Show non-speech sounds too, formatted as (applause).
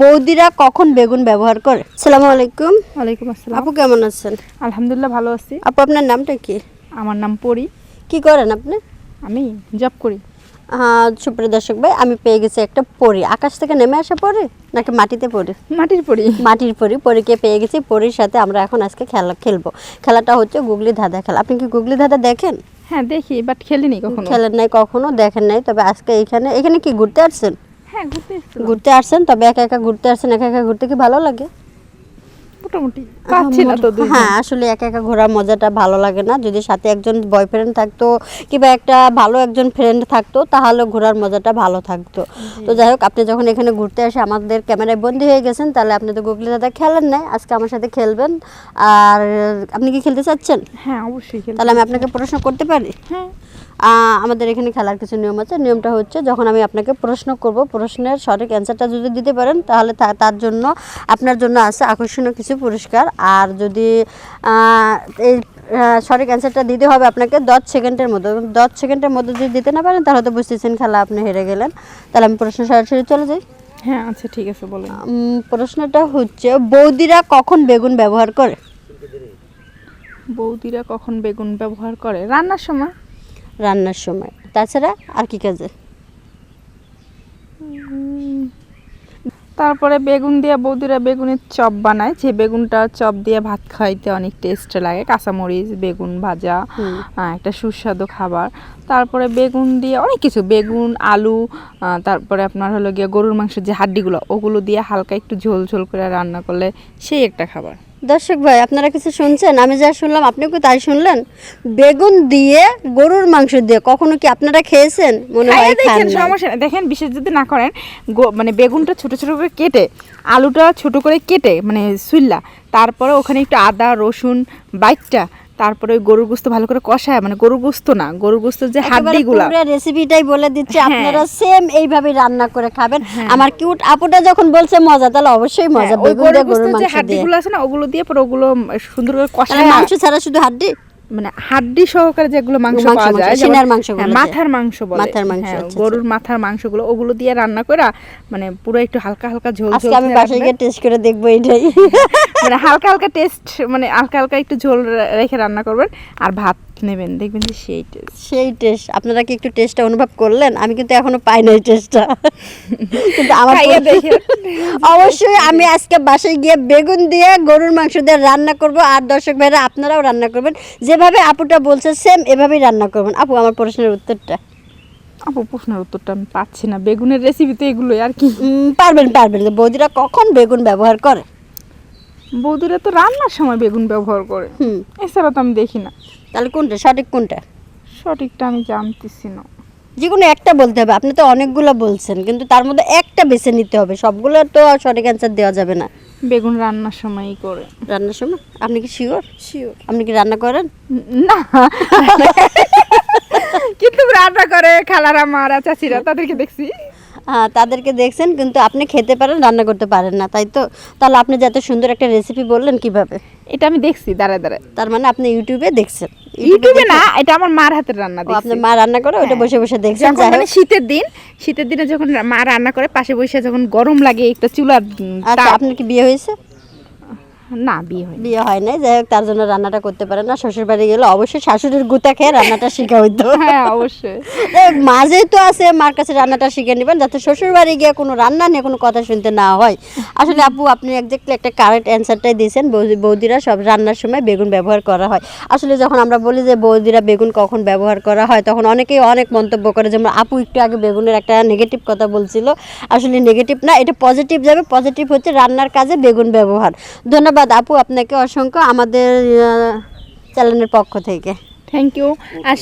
বৌদিরা কখন বেগুন ব্যবহার করে? সালামু আলাইকুম। ওয়ালাইকুম আসসালাম। আপু কেমন আছেন? আলহামদুলিল্লাহ ভালো আছি। আপু আপনার নামটা কি? আমার নাম পরি। কি করেন আপনি? আমি জব করি। হ্যাঁ সুপ্রিয় দর্শক ভাই আমি পেয়ে গেছি একটা পরি। আকাশ থেকে নেমে আসা পরি নাকি মাটিতে পড়ি মাটির পরি। মাটির পরি পরীকে পেয়ে গেছি। পরির সাথে আমরা এখন আজকে খেলা খেলব। খেলাটা হচ্ছে গুগলি ধাঁধা খেলা। আপনি কি গুগলি ধাঁধা দেখেন? হ্যাঁ দেখি বাট খেলিনি কখনো। খেলেন নাই কখনো দেখেন নাই। তবে আজকে এখানে এখানে কি ঘুরতে আসছেন? ঘুরতে এসেছিলাম। ঘুরতে আসছেন তবে একা একা ঘুরতে আসছেন, একা একা ঘুরতে কি ভালো লাগে মোটামুটি। পাচ্ছি না তো হ্যাঁ আসলে একা একা ঘোরার মজাটা ভালো লাগে না। যদি সাথে একজন বয়ফ্রেন্ড থাকতো কিংবা একটা ভালো একজন ফ্রেন্ড থাকতো তাহলে ঘোরার মজাটা ভালো থাকতো। তো যাই হোক আপনি যখন এখানে ঘুরতে আসে আমাদের ক্যামেরায় বন্দি হয়ে গেছেন তাহলে আপনি তো গুগলি দাদা খেলেন নাই আজকে আমার সাথে খেলবেন। আর আপনি কি খেলতে চাচ্ছেন? হ্যাঁ অবশ্যই তাহলে আমি আপনাকে প্রশ্ন করতে পারি? হ্যাঁ। আমাদের এখানে খেলার কিছু নিয়ম আছে। নিয়মটা হচ্ছে যখন আমি আপনাকে প্রশ্ন করব প্রশ্নের সঠিক অ্যান্সারটা যদি দিতে পারেন তাহলে তার জন্য আপনার জন্য আছে আকর্ষণীয় কিছু পুরস্কার। আর যদি এই সঠিক অ্যান্সারটা দিতে হবে আপনাকে দশ সেকেন্ডের মধ্যে। দশ সেকেন্ডের মধ্যে যদি দিতে না পারেন তাহলে তো বুঝতেছেন খেলা আপনি হেরে গেলেন। তাহলে আমি প্রশ্ন সরাসরি চলে যাই। হ্যাঁ আচ্ছা ঠিক আছে বলেন। প্রশ্নটা হচ্ছে বৌদিরা কখন বেগুন ব্যবহার করে? বৌদিরা কখন বেগুন ব্যবহার করে? রান্নার সময়। রান্নার সময়। তাছাড়া আর কি কাজে? তারপরে বেগুন দিয়ে বৌদিরা বেগুনের চপ বানায়। যে বেগুনটা চপ দিয়ে ভাত খাইতে অনেক টেস্ট লাগে। কাঁচামরিচ বেগুন ভাজা একটা সুস্বাদু খাবার। তারপরে বেগুন দিয়ে অনেক কিছু। বেগুন আলু তারপরে আপনার হলো গিয়ে গরুর মাংসের যে হাড্ডিগুলো ওগুলো দিয়ে হালকা একটু ঝোল ঝোল করে রান্না করলে সেই একটা খাবার। দর্শক ভাই আপনারা কিছু শুনছেন? আমি যা শুনলাম আপনিও কি তাই শুনলেন? বেগুন দিয়ে গরুর মাংস দিয়ে কখনো কি আপনারা খেয়েছেন? মনে হয় দেখেন সমস্যা দেখেন বিশেষ যদি না করেন মানে বেগুনটা ছোট ছোট করে কেটে আলুটা ছোট করে কেটে মানে সুইল্লা তারপরে ওখানে একটু আদা রসুন বাইকটা তারপরে ওই গরুর গোস্ত ভালো করে কষায় মানে গরুর গোস্ত না গরুর গোস্ত যে হাড়ি গুলো পুরো রেসিপিটাই বলে দিচ্ছি হ্যাঁ। আপনারা সেম এইভাবে রান্না করে খাবেন। আমার কিউট আপুটা যখন বলছে মজা তাহলে অবশ্যই মজা হ্যাঁ, ওই বেগুন দিয়ে গরুর গোস্ত যে মাংস দিয়ে। হাড্ডিগুলো আছে না ওগুলো দিয়ে পরে ওগুলো সুন্দর করে কষায় মাংস ছাড়া শুধু হাড্ডি? মানে হাড্ডি সহকারে যেগুলো মাংস মাংস, পাওয়া যায় সিনার মাংসগুলো হ্যাঁ। মাথার মাংস বলে। মাথার মাংস, হ্যাঁ, আচ্ছা, গরুর মাথার মাংসগুলো ওগুলো দিয়ে রান্না করা মানে পুরো একটু হালকা হালকা ঝোল ঝোল আজকে আমি বাসায় গিয়ে টেস্ট করে দেখব এটাই। মানে হালকা হালকা টেস্ট মানে হালকা হালকা একটু ঝোল রেখে রান্না করবেন। আর ভাত নেবেন দেখবেন যে সেই টেস্ট সেই টেস্ট আপনারা কি একটু টেস্টটা অনুভব করলেন? আমি কিন্তু এখনও পাই নাই টেস্টটা কিন্তু আমার অবশ্যই আমি আজকে বাসায় গিয়ে বেগুন দিয়ে গরুর মাংস দিয়ে রান্না করব। আর দর্শক ভাইরা আপনারাও রান্না করবেন। যেভাবে আপুটা বলছে সেম এভাবেই রান্না করবেন। আপু আমার প্রশ্নের উত্তরটা? আপু প্রশ্নের উত্তরটা আমি পাচ্ছি না। বেগুনের রেসিপি তো এগুলোই আর কি? পারবেন পারবেন। বৌদিরা কখন বেগুন ব্যবহার করে? বৌদিরা তো রান্নার সময় বেগুন ব্যবহার করে। হুম। এছাড়া তো আমি দেখি না। তাহলে কোনটা? সঠিক কোনটা? সঠিকটা আমি জানতেছি না। যে কোনো একটা বলতে হবে। আপনি তো অনেকগুলো বলছেন কিন্তু তার মধ্যে একটা বেছে নিতে হবে। সবগুলো তো আর সঠিক অ্যান্সার দেওয়া যাবে না। বেগুন রান্নার সময়ই করে। রান্নার সময়? আপনি কি শিওর শিওর আপনি কি রান্না করেন? না। (laughs) কিন্তু রান্না করে খালারা মারা চাচিরা তাদেরকে দেখছি। তাদেরকে দেখছেন কিন্তু আপনি খেতে পারেন রান্না করতে পারেন না তাই তো? তাহলে আপনি যে সুন্দর একটা রেসিপি বললেন কীভাবে? এটা আমি দেখছি দাঁড়ায় দাঁড়ায়। তার মানে আপনি ইউটিউবে দেখছেন। ইউটিউবে না এটা আমার মার হাতের রান্না আপনার মা রান্না করে ওটা বসে বসে দেখছেন মানে শীতের দিন শীতের দিনে যখন মা রান্না করে পাশে বসে যখন গরম লাগে একটা চুলার আচ্ছা আপনার কি বিয়ে হয়েছে? না বিয়ে হয় বিয়ে হয় নাই যাই হোক তার জন্য রান্নাটা করতে পারেন না। শ্বশুর বাড়ি গেলে অবশ্যই শাশুড়ির গুতা খেয়ে রান্নাটা শিখা হইতো। হ্যাঁ অবশ্যই। মা যেহেতু আছে মার কাছে রান্নাটা শিখে নেবেন যাতে শ্বশুর বাড়ি গিয়ে কোনো রান্না নিয়ে কোনো কথা শুনতে না হয়। আসলে আপু আপনি একজাক্টলি একটা কারেক্ট অ্যান্সারটাই দিয়েছেন বৌদি বৌদিরা সব রান্নার সময় বেগুন ব্যবহার করা হয়। আসলে যখন আমরা বলি যে বৌদিরা বেগুন কখন ব্যবহার করা হয় তখন অনেকেই অনেক মন্তব্য করে যেমন আপু একটু আগে বেগুনের একটা নেগেটিভ কথা বলছিল। আসলে নেগেটিভ না এটা পজিটিভ যাবে পজিটিভ হচ্ছে রান্নার কাজে বেগুন ব্যবহার। ধন্যবাদ। আপু আপনাকে অসংখ্য আমাদের চ্যানেলের পক্ষ থেকে। Thank you R